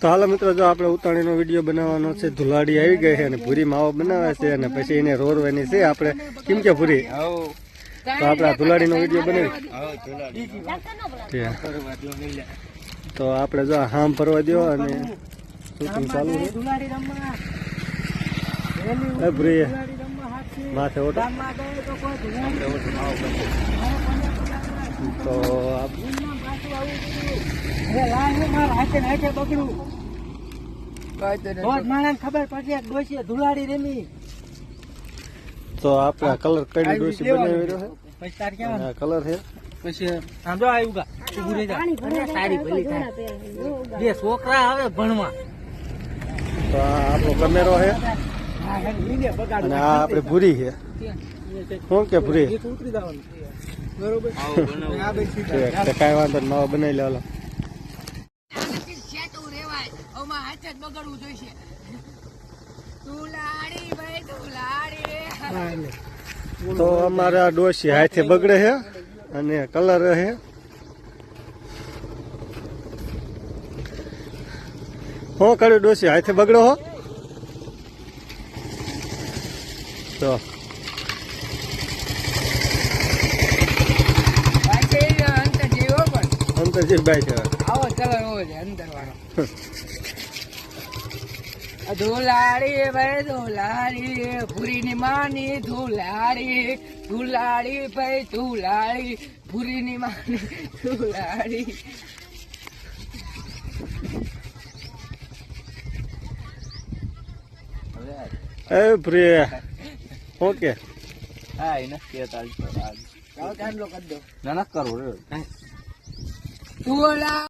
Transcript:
તો હાલો મિત્રો, જો આપણે ઉતાણીનો વીડિયો બનાવવાનો છે, ધુલાડી આવી ગઈ છે અને ભૂરી માવો બનાવે છે અને પછી એને રોરવાની છે આપણે. કેમ કે ભૂરી? તો આપણે ધુલાડીનો વીડિયો બનાવી. તો આપણે જો હામ ભરવા દો અને શૂટિંગ ચાલુ છે. ભૂરી માથે ઓટો. તો ધુલાડી તો આપ- એમનામ પાછું આવું બધું. અરે લાય હું મારા હાથે ને હાથે બગડું રોજ માણસને ખબર પડશે કે ડોશીએ ધુલાડી રમી તો આપણે કલર કડી ડોસી બનાવી રહ્યો છે કલર છે પછી આમ આવ્યું કા ઊભું રહી જા અરે સારી ભલી. થાય બે છોકરા આવે ભણવા. તો આપણો કમેરો છે હે. અને આ આપણે ભૂરી છે. શું કે ભૂરી? કઈ વાંધો નહીં માવો બનાવી લે હાલો. સેતું રેવાય ઓમાં હાથ જ બગડવું જોઈશે તુલાડી ભાઈ તુલાડી હા, એટલે. તો અમારે ડોસી હાથે બગડે છે અને કલર છે. હું કર્યું ડોસી હાથે બગડો હો? તો. પાછી પણ અંતરજી બાઈ છે. આવો ચલો છે અંદર વાળો ધુલાડી ભાઈ ધુલાડી ભૂરીની માની ધુલાડી ધુલાડી ભાઈ ધુલાડી ભૂરીની માની ધુલાડી એ પ્રિય. ઓકે. હા એને કેતા ચાલો ચાંદલો કરી દો. ના ના કરવું ધુલા